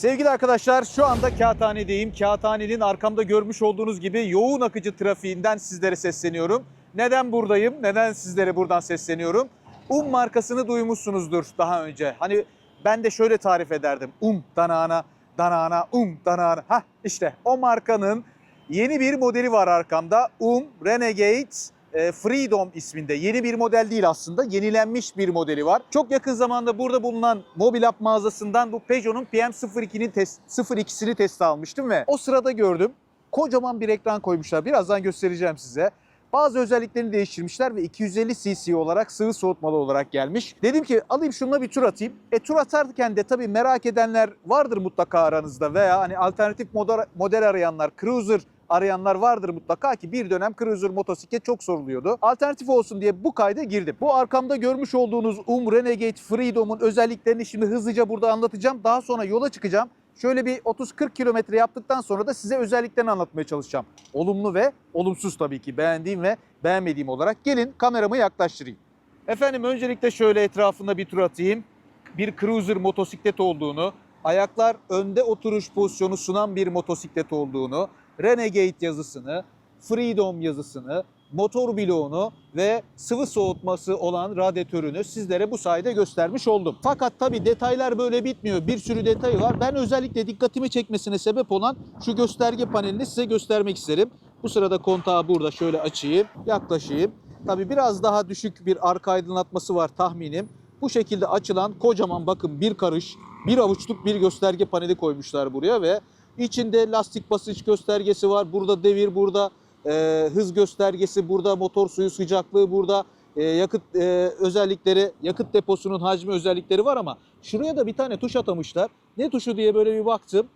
Sevgili arkadaşlar şu anda Kağıthane'deyim. Kağıthane'nin arkamda görmüş olduğunuz gibi yoğun akıcı trafiğinden sizlere sesleniyorum. Neden buradayım? Neden sizlere buradan sesleniyorum? Um markasını duymuşsunuzdur daha önce. Hani ben de şöyle tarif ederdim. Um danana, danana, um danana. Hah işte o markanın yeni bir modeli var arkamda. Um Renegade Freedom isminde. Yeni bir model değil aslında. Yenilenmiş bir modeli var. Çok yakın zamanda burada bulunan Mobilab mağazasından bu Peugeot'un PM02'nin test, 02'sini test almıştım ve o sırada gördüm. Kocaman bir ekran koymuşlar. Birazdan göstereceğim size. Bazı özelliklerini değiştirmişler ve 250 cc olarak sıvı soğutmalı olarak gelmiş. Dedim ki alayım şununla bir tur atayım. E tur atarken de tabii merak edenler vardır mutlaka aranızda veya hani alternatif model, model arayanlar, cruiser arayanlar vardır mutlaka ki bir dönem cruiser motosiklet çok soruluyordu. Alternatif olsun diye bu kayda girdim. Bu arkamda görmüş olduğunuz Um Renegade Freedom'un özelliklerini şimdi hızlıca burada anlatacağım. Daha sonra yola çıkacağım. Şöyle bir 30-40 kilometre yaptıktan sonra da size özelliklerini anlatmaya çalışacağım. Olumlu ve olumsuz tabii ki beğendiğim ve beğenmediğim olarak. Gelin kameramı yaklaştırayım. Efendim öncelikle şöyle etrafında bir tur atayım. Bir cruiser motosiklet olduğunu, ayaklar önde oturuş pozisyonu sunan bir motosiklet olduğunu, Renegade yazısını, Freedom yazısını, motor bloğunu ve sıvı soğutması olan radyatörünü sizlere bu sayede göstermiş oldum. Fakat tabi detaylar böyle bitmiyor. Bir sürü detayı var. Ben özellikle dikkatimi çekmesine sebep olan şu gösterge panelini size göstermek isterim. Bu sırada kontağı burada şöyle açayım, yaklaşayım. Tabi biraz daha düşük bir arka aydınlatması var tahminim. Bu şekilde açılan kocaman bakın bir karış, bir avuçluk bir gösterge paneli koymuşlar buraya ve içinde lastik basınç göstergesi var. Burada devir, burada e, hız göstergesi, burada motor suyu sıcaklığı, burada e, yakıt e, özellikleri, yakıt deposunun hacmi özellikleri var ama şuraya da bir tane tuş atamışlar. Ne tuşu diye böyle bir baktım.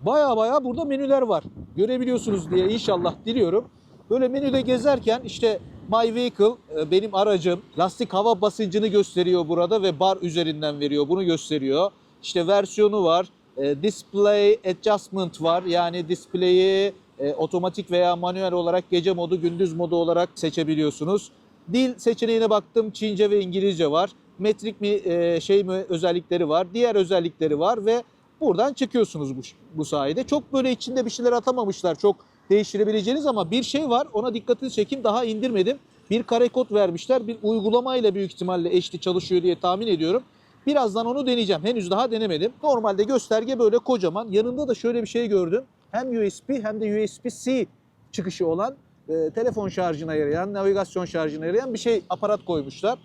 Baya baya burada menüler var. Görebiliyorsunuz diye inşallah diliyorum. Böyle menüde gezerken işte My Vehicle e, benim aracım lastik hava basıncını gösteriyor burada ve bar üzerinden veriyor bunu gösteriyor. İşte versiyonu var. E, Display Adjustment var. Yani display'i e, otomatik veya manuel olarak gece modu, gündüz modu olarak seçebiliyorsunuz. Dil seçeneğine baktım. Çince ve İngilizce var. Metrik mi e, şey mi özellikleri var. Diğer özellikleri var ve buradan çıkıyorsunuz bu, bu sayede. Çok böyle içinde bir şeyler atamamışlar. Çok değiştirebileceğiniz ama bir şey var. Ona dikkatini çekin. Daha indirmedim. Bir kare kod vermişler. Bir uygulamayla büyük ihtimalle eşli çalışıyor diye tahmin ediyorum. Birazdan onu deneyeceğim. Henüz daha denemedim. Normalde gösterge böyle kocaman. Yanında da şöyle bir şey gördüm. Hem USB hem de USB-C çıkışı olan e, telefon şarjına yarayan, navigasyon şarjına yarayan bir şey aparat koymuşlar.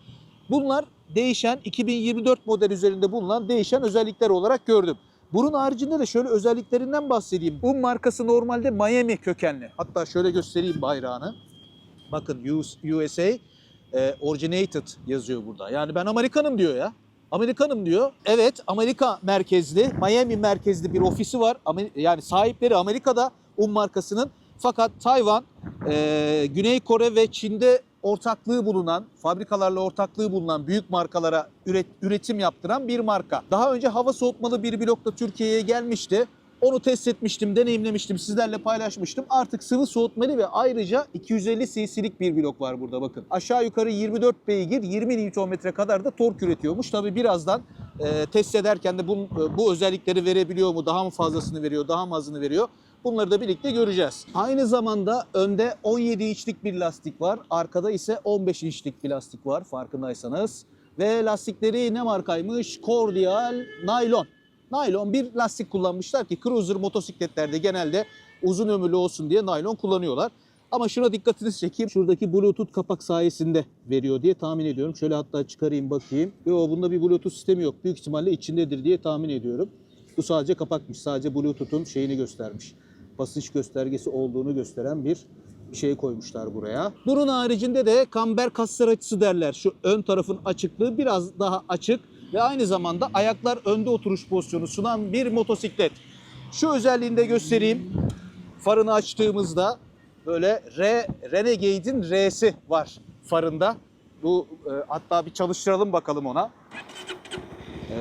Bunlar değişen 2024 model üzerinde bulunan değişen özellikler olarak gördüm. Bunun haricinde de şöyle özelliklerinden bahsedeyim. Um markası normalde Miami kökenli. Hatta şöyle göstereyim bayrağını. Bakın US- USA e, originated yazıyor burada. Yani ben Amerikanım diyor ya. Amerikanım diyor. Evet Amerika merkezli, Miami merkezli bir ofisi var. Yani sahipleri Amerika'da Um markasının. Fakat Tayvan, e, Güney Kore ve Çin'de ortaklığı bulunan, fabrikalarla ortaklığı bulunan büyük markalara üret, üretim yaptıran bir marka. Daha önce hava soğutmalı bir blokta Türkiye'ye gelmişti. Onu test etmiştim, deneyimlemiştim, sizlerle paylaşmıştım. Artık sıvı soğutmalı ve ayrıca 250 cc'lik bir blok var burada bakın. Aşağı yukarı 24 beygir, 20 Nm kadar da tork üretiyormuş. Tabi birazdan e, test ederken de bu, bu özellikleri verebiliyor mu, daha mı fazlasını veriyor, daha mı azını veriyor? Bunları da birlikte göreceğiz. Aynı zamanda önde 17 inçlik bir lastik var. Arkada ise 15 inçlik bir lastik var farkındaysanız. Ve lastikleri ne markaymış? Cordial Nylon. Naylon bir lastik kullanmışlar ki cruiser motosikletlerde genelde uzun ömürlü olsun diye naylon kullanıyorlar. Ama şuna dikkatinizi çekeyim. Şuradaki bluetooth kapak sayesinde veriyor diye tahmin ediyorum. Şöyle hatta çıkarayım bakayım. Yo bunda bir bluetooth sistemi yok. Büyük ihtimalle içindedir diye tahmin ediyorum. Bu sadece kapakmış. Sadece bluetooth'un şeyini göstermiş. Basınç göstergesi olduğunu gösteren bir şey koymuşlar buraya. Bunun haricinde de kamber kaslar açısı derler. Şu ön tarafın açıklığı biraz daha açık ve aynı zamanda ayaklar önde oturuş pozisyonu sunan bir motosiklet. Şu özelliğini de göstereyim. Farını açtığımızda böyle R, Renegade'in R'si var farında. Bu e, hatta bir çalıştıralım bakalım ona.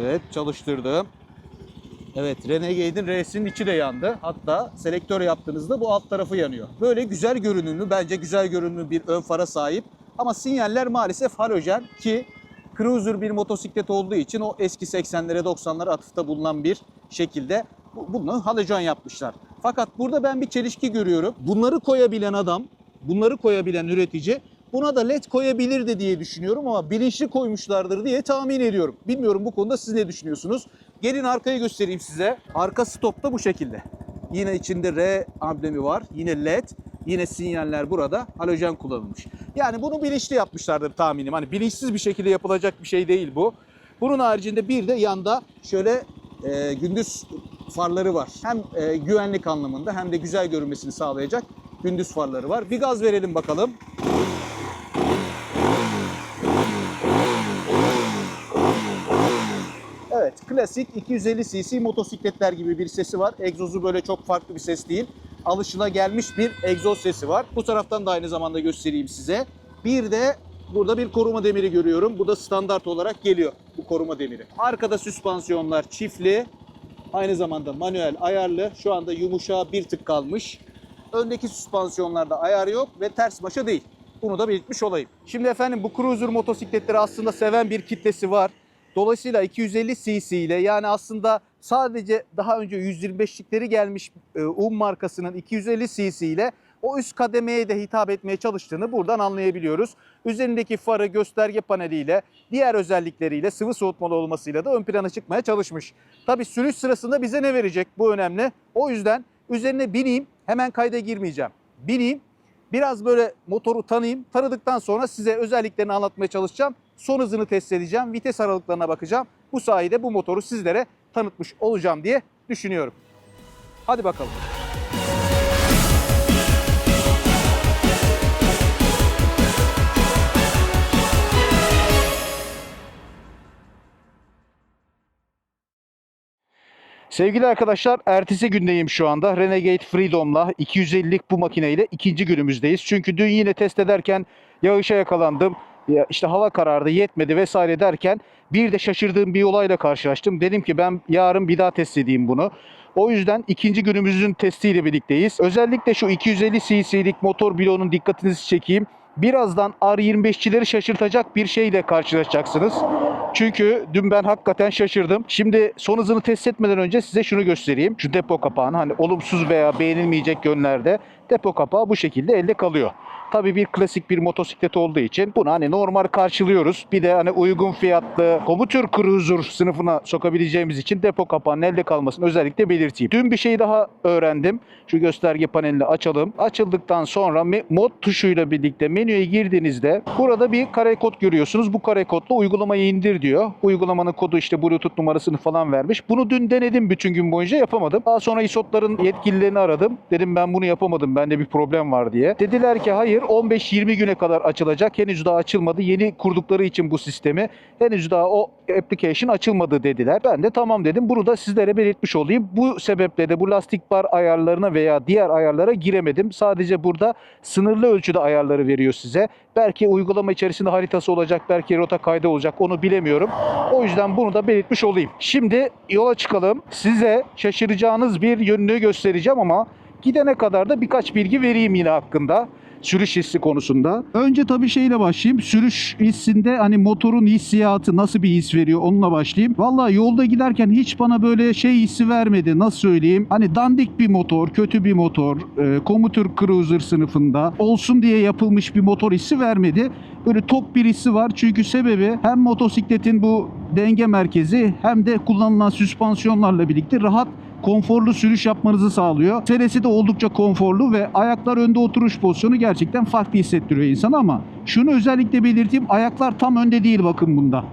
Evet çalıştırdım. Evet Renegade'in R'sinin içi de yandı. Hatta selektör yaptığınızda bu alt tarafı yanıyor. Böyle güzel görünümlü, bence güzel görünümlü bir ön fara sahip. Ama sinyaller maalesef halojen ki cruiser bir motosiklet olduğu için o eski 80'lere 90'lara atıfta bulunan bir şekilde Bu- Bunu halojen yapmışlar. Fakat burada ben bir çelişki görüyorum. Bunları koyabilen adam, bunları koyabilen üretici buna da led koyabilirdi diye düşünüyorum ama bilinçli koymuşlardır diye tahmin ediyorum. Bilmiyorum bu konuda siz ne düşünüyorsunuz? Gelin arkayı göstereyim size. Arka stop da bu şekilde. Yine içinde R amblemi var. Yine led. Yine sinyaller burada. Halojen kullanılmış. Yani bunu bilinçli yapmışlardır tahminim. Hani bilinçsiz bir şekilde yapılacak bir şey değil bu. Bunun haricinde bir de yanda şöyle e, gündüz farları var. Hem e, güvenlik anlamında hem de güzel görünmesini sağlayacak gündüz farları var. Bir gaz verelim bakalım. Evet, klasik 250 cc motosikletler gibi bir sesi var. Egzozu böyle çok farklı bir ses değil. Alışıla gelmiş bir egzoz sesi var. Bu taraftan da aynı zamanda göstereyim size. Bir de burada bir koruma demiri görüyorum. Bu da standart olarak geliyor bu koruma demiri. Arkada süspansiyonlar çiftli. Aynı zamanda manuel ayarlı. Şu anda yumuşağı bir tık kalmış. Öndeki süspansiyonlarda ayar yok ve ters başa değil. Bunu da belirtmiş olayım. Şimdi efendim bu cruiser motosikletleri aslında seven bir kitlesi var. Dolayısıyla 250 cc ile yani aslında sadece daha önce 125'likleri gelmiş Um markasının 250 cc ile o üst kademeye de hitap etmeye çalıştığını buradan anlayabiliyoruz. Üzerindeki farı gösterge paneliyle diğer özellikleriyle sıvı soğutmalı olmasıyla da ön plana çıkmaya çalışmış. Tabi sürüş sırasında bize ne verecek bu önemli. O yüzden üzerine bineyim hemen kayda girmeyeceğim. Bineyim biraz böyle motoru tanıyayım. Tanıdıktan sonra size özelliklerini anlatmaya çalışacağım. Son hızını test edeceğim. Vites aralıklarına bakacağım. Bu sayede bu motoru sizlere tanıtmış olacağım diye düşünüyorum. Hadi bakalım. Sevgili arkadaşlar ertesi gündeyim şu anda. Renegade Freedom'la 250'lik bu makineyle ikinci günümüzdeyiz. Çünkü dün yine test ederken yağışa yakalandım. Ya işte hava karardı yetmedi vesaire derken bir de şaşırdığım bir olayla karşılaştım. Dedim ki ben yarın bir daha test edeyim bunu. O yüzden ikinci günümüzün testiyle birlikteyiz. Özellikle şu 250 cc'lik motor bloğunun dikkatinizi çekeyim. Birazdan R25'çileri şaşırtacak bir şeyle karşılaşacaksınız. Çünkü dün ben hakikaten şaşırdım. Şimdi son hızını test etmeden önce size şunu göstereyim. Şu depo kapağını hani olumsuz veya beğenilmeyecek yönlerde depo kapağı bu şekilde elde kalıyor. Tabii bir klasik bir motosiklet olduğu için bunu hani normal karşılıyoruz. Bir de hani uygun fiyatlı komuter cruiser sınıfına sokabileceğimiz için depo kapağının elde kalmasını özellikle belirteyim. Dün bir şey daha öğrendim. Şu gösterge panelini açalım. Açıldıktan sonra mod tuşuyla birlikte menüye girdiğinizde burada bir kare kod görüyorsunuz. Bu kare kodla uygulamayı indir diyor. Uygulamanın kodu işte Bluetooth numarasını falan vermiş. Bunu dün denedim bütün gün boyunca yapamadım. Daha sonra ISOT'ların yetkililerini aradım. Dedim ben bunu yapamadım. Bende bir problem var diye. Dediler ki hayır 15-20 güne kadar açılacak. Henüz daha açılmadı. Yeni kurdukları için bu sistemi henüz daha o application açılmadı dediler. Ben de tamam dedim. Bunu da sizlere belirtmiş olayım. Bu sebeple de bu lastik bar ayarlarına veya diğer ayarlara giremedim. Sadece burada sınırlı ölçüde ayarları veriyor size. Belki uygulama içerisinde haritası olacak, belki rota kaydı olacak onu bilemiyorum. O yüzden bunu da belirtmiş olayım. Şimdi yola çıkalım. Size şaşıracağınız bir yönünü göstereceğim ama gidene kadar da birkaç bilgi vereyim yine hakkında sürüş hissi konusunda. Önce tabii şeyle başlayayım. Sürüş hissinde hani motorun hissiyatı nasıl bir his veriyor onunla başlayayım. Vallahi yolda giderken hiç bana böyle şey hissi vermedi. Nasıl söyleyeyim? Hani dandik bir motor, kötü bir motor, e, komuter cruiser sınıfında olsun diye yapılmış bir motor hissi vermedi. Böyle top bir hissi var. Çünkü sebebi hem motosikletin bu denge merkezi hem de kullanılan süspansiyonlarla birlikte rahat konforlu sürüş yapmanızı sağlıyor. Selesi de oldukça konforlu ve ayaklar önde oturuş pozisyonu gerçekten farklı hissettiriyor insana ama şunu özellikle belirteyim ayaklar tam önde değil bakın bunda.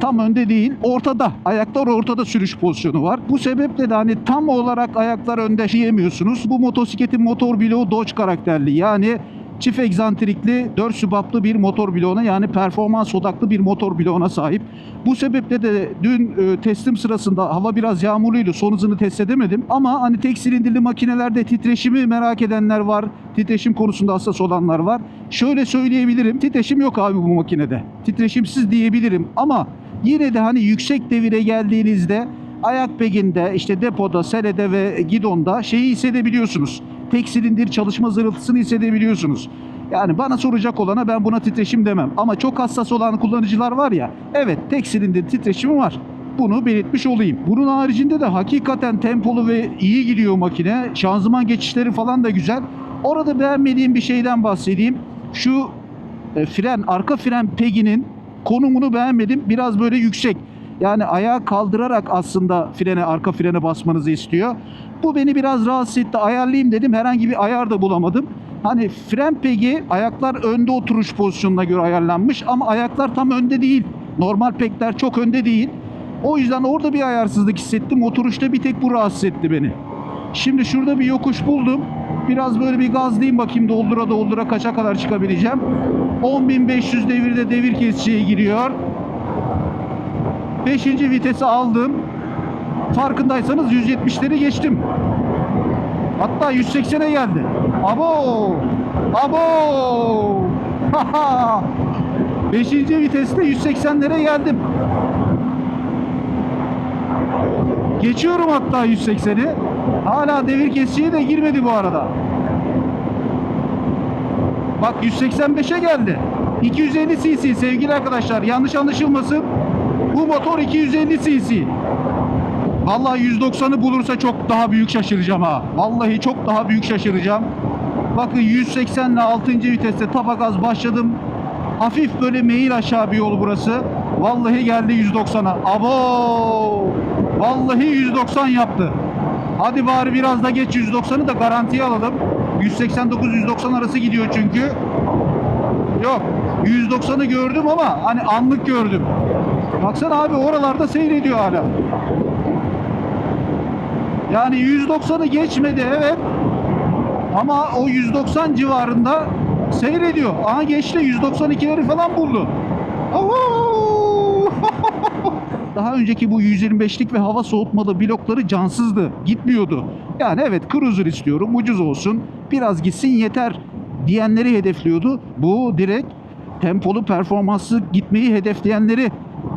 Tam önde değil, ortada. Ayaklar ortada sürüş pozisyonu var. Bu sebeple de hani tam olarak ayaklar önde yiyemiyorsunuz. Bu motosikletin motor bloğu Dodge karakterli. Yani çift egzantrikli 4 sübaplı bir motor bloğuna yani performans odaklı bir motor bloğuna sahip. Bu sebeple de dün e, teslim sırasında hava biraz yağmurluydu. Son hızını test edemedim. Ama hani tek silindirli makinelerde titreşimi merak edenler var. Titreşim konusunda hassas olanlar var. Şöyle söyleyebilirim. Titreşim yok abi bu makinede. Titreşimsiz diyebilirim ama yine de hani yüksek devire geldiğinizde ayak peginde, işte depoda, selede ve gidonda şeyi hissedebiliyorsunuz. Tek silindir çalışma zırıltısını hissedebiliyorsunuz. Yani bana soracak olana ben buna titreşim demem. Ama çok hassas olan kullanıcılar var ya, evet tek silindir titreşimi var. Bunu belirtmiş olayım. Bunun haricinde de hakikaten tempolu ve iyi gidiyor makine. Şanzıman geçişleri falan da güzel. Orada beğenmediğim bir şeyden bahsedeyim. Şu e, fren, arka fren peginin konumunu beğenmedim. Biraz böyle yüksek. Yani ayağı kaldırarak aslında frene, arka frene basmanızı istiyor. Bu beni biraz rahatsız etti. Ayarlayayım dedim. Herhangi bir ayar da bulamadım. Hani fren pegi ayaklar önde oturuş pozisyonuna göre ayarlanmış ama ayaklar tam önde değil. Normal pekler çok önde değil. O yüzden orada bir ayarsızlık hissettim. Oturuşta bir tek bu rahatsız etti beni. Şimdi şurada bir yokuş buldum. Biraz böyle bir gazlayayım bakayım doldura doldura kaça kadar çıkabileceğim. 10.500 devirde devir kesiciye giriyor. 5. vitesi aldım. Farkındaysanız 170'leri geçtim. Hatta 180'e geldi. Abo! Abo! Haha! 5. viteste 180'lere geldim. Geçiyorum hatta 180'i. Hala devir kesiciye de girmedi bu arada. Bak 185'e geldi. 250 cc sevgili arkadaşlar. Yanlış anlaşılmasın. Bu motor 250 cc. Vallahi 190'ı bulursa çok daha büyük şaşıracağım ha. Vallahi çok daha büyük şaşıracağım. Bakın 180 ile 6. viteste tapa gaz başladım. Hafif böyle meyil aşağı bir yol burası. Vallahi geldi 190'a. Abo! Vallahi 190 yaptı. Hadi bari biraz da geç 190'ı da garantiye alalım. 189-190 arası gidiyor çünkü. Yok. 190'ı gördüm ama hani anlık gördüm. Baksana abi oralarda seyrediyor hala. Yani 190'ı geçmedi evet. Ama o 190 civarında seyrediyor. Aha geçti 192'leri falan buldu. Daha önceki bu 125'lik ve hava soğutmalı blokları cansızdı. Gitmiyordu. Yani evet cruiser istiyorum ucuz olsun. Biraz gitsin yeter diyenleri hedefliyordu. Bu direkt tempolu performanslı gitmeyi hedefleyenleri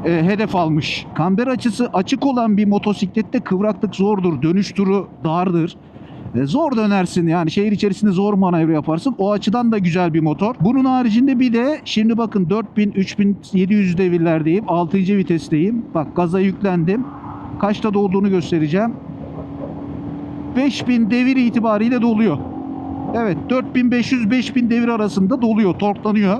e, hedef almış. Kamber açısı açık olan bir motosiklette kıvraklık zordur. Dönüş turu dardır. E, zor dönersin yani şehir içerisinde zor manevra yaparsın. O açıdan da güzel bir motor. Bunun haricinde bir de şimdi bakın 4000 3700 devirlerdeyim. 6. vitesteyim. Bak gaza yüklendim. Kaçta dolduğunu göstereceğim. 5000 devir itibariyle doluyor. Evet 4500-5000 devir arasında doluyor, torklanıyor.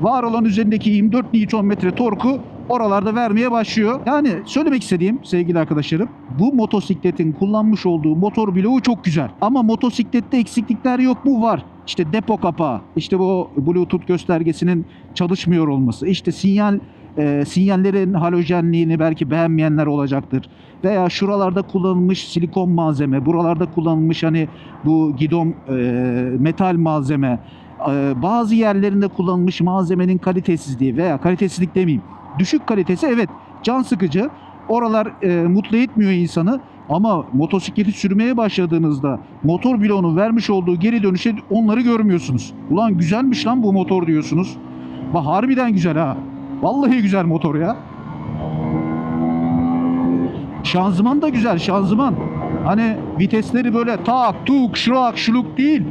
Var olan üzerindeki 24 Nm torku oralarda vermeye başlıyor. Yani söylemek istediğim sevgili arkadaşlarım bu motosikletin kullanmış olduğu motor bloğu çok güzel. Ama motosiklette eksiklikler yok mu? Var. İşte depo kapağı, işte bu Bluetooth göstergesinin çalışmıyor olması, işte sinyal e, sinyallerin halojenliğini belki beğenmeyenler olacaktır. Veya şuralarda kullanılmış silikon malzeme, buralarda kullanılmış hani bu gidon e, metal malzeme, e, bazı yerlerinde kullanılmış malzemenin kalitesizliği veya kalitesizlik demeyeyim. Düşük kalitesi evet can sıkıcı. Oralar e, mutlu etmiyor insanı. Ama motosikleti sürmeye başladığınızda motor bloğunun vermiş olduğu geri dönüşe onları görmüyorsunuz. Ulan güzelmiş lan bu motor diyorsunuz. Bak harbiden güzel ha. Vallahi güzel motor ya. Şanzıman da güzel şanzıman. Hani vitesleri böyle tak tuk şırak şuluk değil.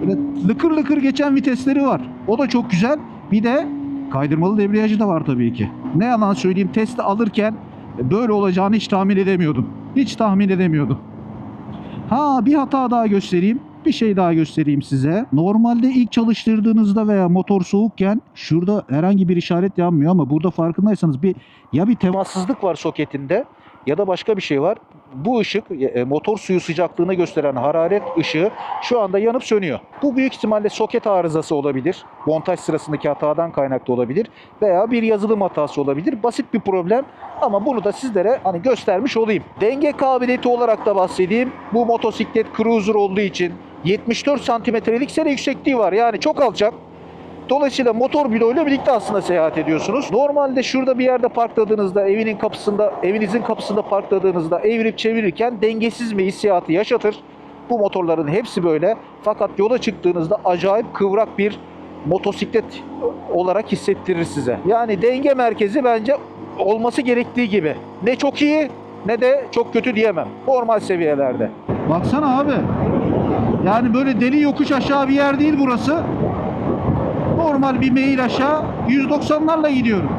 Böyle lıkır lıkır geçen vitesleri var. O da çok güzel. Bir de kaydırmalı debriyajı da var tabii ki. Ne yalan söyleyeyim testi alırken böyle olacağını hiç tahmin edemiyordum. Hiç tahmin edemiyordum. Ha bir hata daha göstereyim. Bir şey daha göstereyim size. Normalde ilk çalıştırdığınızda veya motor soğukken şurada herhangi bir işaret yanmıyor ama burada farkındaysanız bir ya bir temassızlık var soketinde ya da başka bir şey var. Bu ışık e, motor suyu sıcaklığını gösteren hararet ışığı şu anda yanıp sönüyor. Bu büyük ihtimalle soket arızası olabilir. Montaj sırasındaki hatadan kaynaklı olabilir veya bir yazılım hatası olabilir. Basit bir problem ama bunu da sizlere hani göstermiş olayım. Denge kabiliyeti olarak da bahsedeyim. Bu motosiklet cruiser olduğu için 74 santimetrelik sene yüksekliği var. Yani çok alçak. Dolayısıyla motor bloğuyla birlikte aslında seyahat ediyorsunuz. Normalde şurada bir yerde parkladığınızda, evinin kapısında, evinizin kapısında parkladığınızda evirip çevirirken dengesiz bir hissiyatı yaşatır. Bu motorların hepsi böyle. Fakat yola çıktığınızda acayip kıvrak bir motosiklet olarak hissettirir size. Yani denge merkezi bence olması gerektiği gibi. Ne çok iyi ne de çok kötü diyemem. Normal seviyelerde. Baksana abi. Yani böyle deli yokuş aşağı bir yer değil burası. Normal bir meyil aşağı 190'larla gidiyorum.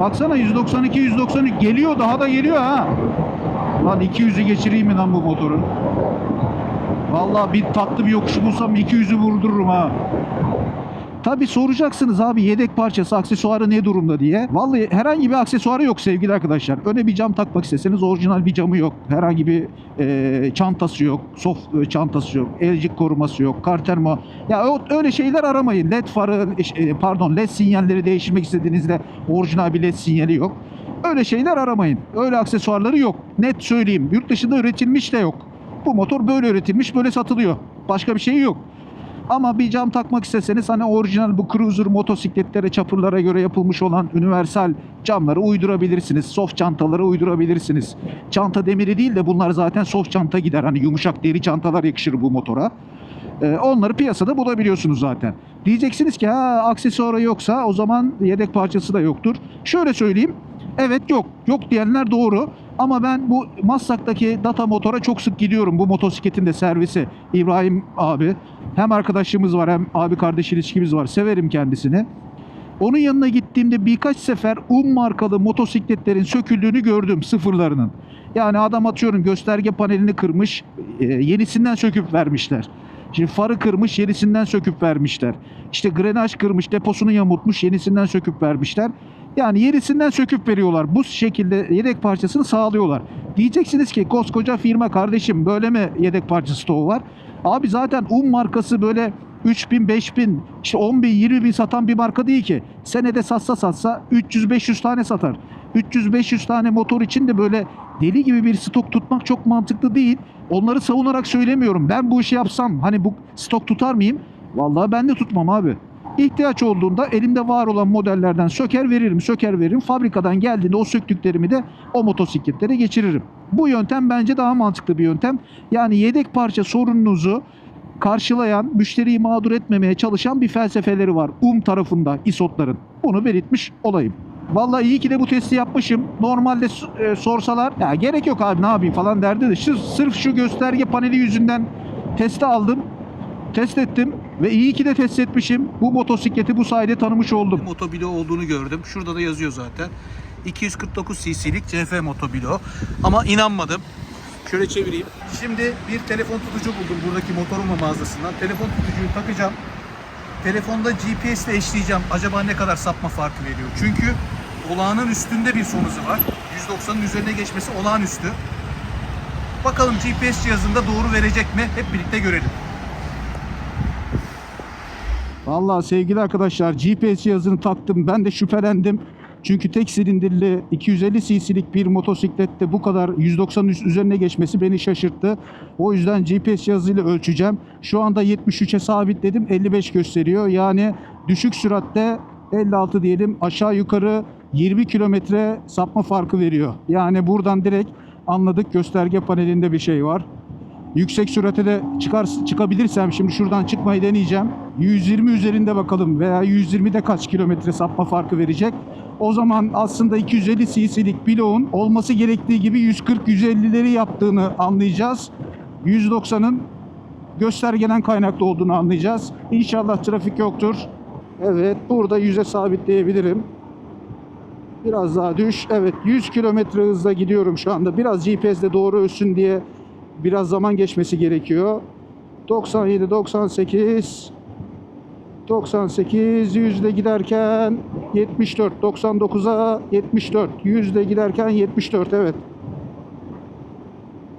Baksana 192 193 geliyor daha da geliyor ha. Lan 200'ü geçireyim mi lan bu motorun? Vallahi bir tatlı bir yokuş bulsam 200'ü vurdururum ha. Tabi soracaksınız abi yedek parçası aksesuarı ne durumda diye. Vallahi herhangi bir aksesuarı yok sevgili arkadaşlar. Öne bir cam takmak isteseniz orijinal bir camı yok. Herhangi bir e, çantası yok. Soft e, çantası yok. Elcik koruması yok. Kartermo. Ya öyle şeyler aramayın. LED farı e, pardon LED sinyalleri değiştirmek istediğinizde orijinal bir LED sinyali yok. Öyle şeyler aramayın. Öyle aksesuarları yok. Net söyleyeyim. Yurt dışında üretilmiş de yok. Bu motor böyle üretilmiş, böyle satılıyor. Başka bir şey yok. Ama bir cam takmak isteseniz hani orijinal bu cruiser motosikletlere, çapırlara göre yapılmış olan universal camları uydurabilirsiniz. Soft çantaları uydurabilirsiniz. Çanta demiri değil de bunlar zaten soft çanta gider. Hani yumuşak deri çantalar yakışır bu motora. Ee, onları piyasada bulabiliyorsunuz zaten. Diyeceksiniz ki ha aksesuarı yoksa o zaman yedek parçası da yoktur. Şöyle söyleyeyim. Evet yok. Yok diyenler doğru. Ama ben bu Maslak'taki data motora çok sık gidiyorum. Bu motosikletin de servisi. İbrahim abi. Hem arkadaşımız var hem abi kardeş ilişkimiz var. Severim kendisini. Onun yanına gittiğimde birkaç sefer un markalı motosikletlerin söküldüğünü gördüm sıfırlarının. Yani adam atıyorum gösterge panelini kırmış, e, yenisinden söküp vermişler. Şimdi farı kırmış, yenisinden söküp vermişler. İşte grenaj kırmış, deposunu yamultmuş, yenisinden söküp vermişler. Yani yenisinden söküp veriyorlar. Bu şekilde yedek parçasını sağlıyorlar. Diyeceksiniz ki koskoca firma kardeşim böyle mi yedek parça stoğu var? Abi zaten un markası böyle 3000, 5000, işte 10 bin, 20 bin satan bir marka değil ki. Senede satsa satsa 300-500 tane satar. 300-500 tane motor için de böyle deli gibi bir stok tutmak çok mantıklı değil. Onları savunarak söylemiyorum. Ben bu işi yapsam hani bu stok tutar mıyım? Vallahi ben de tutmam abi. İhtiyaç olduğunda elimde var olan modellerden söker veririm, söker veririm. Fabrikadan geldiğinde o söktüklerimi de o motosikletlere geçiririm. Bu yöntem bence daha mantıklı bir yöntem. Yani yedek parça sorununuzu karşılayan, müşteriyi mağdur etmemeye çalışan bir felsefeleri var. Um tarafında İSOT'ların. Bunu belirtmiş olayım. Vallahi iyi ki de bu testi yapmışım. Normalde e, sorsalar ya gerek yok abi ne yapayım falan derdi de sırf şu gösterge paneli yüzünden testi aldım. Test ettim ve iyi ki de test etmişim. Bu motosikleti bu sayede tanımış oldum. Motobilo olduğunu gördüm. Şurada da yazıyor zaten. 249 cc'lik CF Motobilo. Ama inanmadım. Şöyle çevireyim. Şimdi bir telefon tutucu buldum buradaki motoruma mağazasından. Telefon tutucuyu takacağım. Telefonda GPS ile eşleyeceğim. Acaba ne kadar sapma farkı veriyor? Çünkü olağanın üstünde bir son hızı var. 190'ın üzerine geçmesi olağanüstü. Bakalım GPS cihazında doğru verecek mi? Hep birlikte görelim. Vallahi sevgili arkadaşlar GPS cihazını taktım. Ben de şüphelendim. Çünkü tek silindirli 250 cc'lik bir motosiklette bu kadar 190 üst- üzerine geçmesi beni şaşırttı. O yüzden GPS cihazıyla ölçeceğim. Şu anda 73'e sabitledim. 55 gösteriyor. Yani düşük süratte 56 diyelim aşağı yukarı 20 kilometre sapma farkı veriyor. Yani buradan direkt anladık gösterge panelinde bir şey var. Yüksek sürate de çıkar, çıkabilirsem şimdi şuradan çıkmayı deneyeceğim. 120 üzerinde bakalım veya 120'de kaç kilometre sapma farkı verecek. O zaman aslında 250 cc'lik bloğun olması gerektiği gibi 140-150'leri yaptığını anlayacağız. 190'ın göstergeden kaynaklı olduğunu anlayacağız. İnşallah trafik yoktur. Evet burada 100'e sabitleyebilirim. Biraz daha düş. Evet 100 kilometre hızla gidiyorum şu anda. Biraz GPS'de doğru ölçsün diye biraz zaman geçmesi gerekiyor. 97, 98, 98, 100'de giderken 74, 99'a 74, 100'de giderken 74 evet.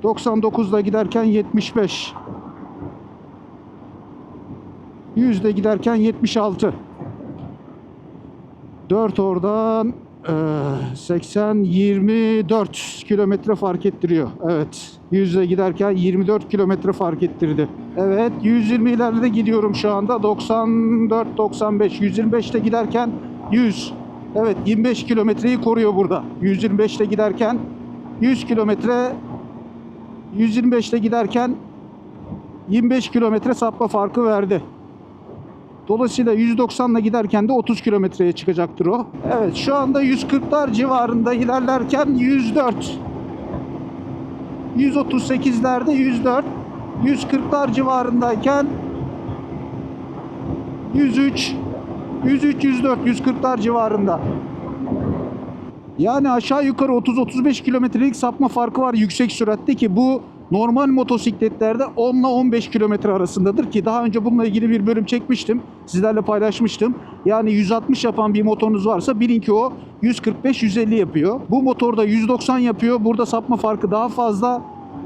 99'da giderken 75. 100'de giderken 76. 4 oradan eee, 80 24 kilometre fark ettiriyor. Evet. 100'e giderken 24 kilometre fark ettirdi. Evet 120 ileride gidiyorum şu anda. 94 95 125'te giderken 100. Evet 25 kilometreyi koruyor burada. 125'te giderken 100 kilometre 125'te giderken 25 kilometre sapma farkı verdi. Dolayısıyla 190'la giderken de 30 kilometreye çıkacaktır o. Evet şu anda 140'lar civarında ilerlerken 104. 138'lerde 104. 140'lar civarındayken 103. 103, 104, 140'lar civarında. Yani aşağı yukarı 30-35 kilometrelik sapma farkı var yüksek süratte ki bu normal motosikletlerde 10 ile 15 kilometre arasındadır ki daha önce bununla ilgili bir bölüm çekmiştim. Sizlerle paylaşmıştım. Yani 160 yapan bir motorunuz varsa bilin ki o 145-150 yapıyor. Bu motorda 190 yapıyor. Burada sapma farkı daha fazla.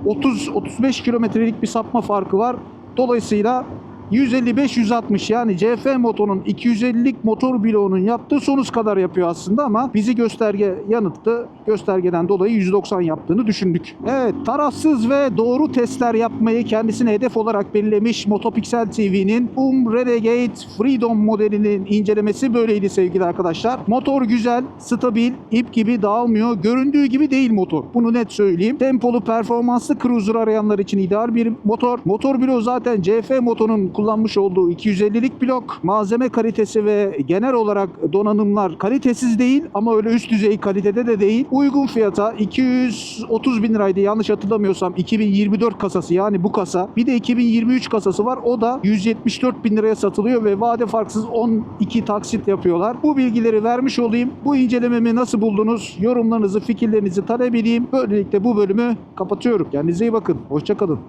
30-35 kilometrelik bir sapma farkı var. Dolayısıyla 155-160 yani CF motorun 250'lik motor bloğunun yaptığı sonuz kadar yapıyor aslında ama bizi gösterge yanılttı. Göstergeden dolayı 190 yaptığını düşündük. Evet tarafsız ve doğru testler yapmayı kendisine hedef olarak belirlemiş Motopixel TV'nin Um Renegade Freedom modelinin incelemesi böyleydi sevgili arkadaşlar. Motor güzel, stabil, ip gibi dağılmıyor. Göründüğü gibi değil motor. Bunu net söyleyeyim. Tempolu performanslı cruiser arayanlar için ideal bir motor. Motor bloğu zaten CF motorun kullanmış olduğu 250'lik blok. Malzeme kalitesi ve genel olarak donanımlar kalitesiz değil ama öyle üst düzey kalitede de değil. Uygun fiyata 230 bin liraydı yanlış hatırlamıyorsam 2024 kasası yani bu kasa. Bir de 2023 kasası var o da 174 bin liraya satılıyor ve vade farksız 12 taksit yapıyorlar. Bu bilgileri vermiş olayım. Bu incelememi nasıl buldunuz? Yorumlarınızı, fikirlerinizi talep edeyim. Böylelikle bu bölümü kapatıyorum. Kendinize iyi bakın. Hoşçakalın.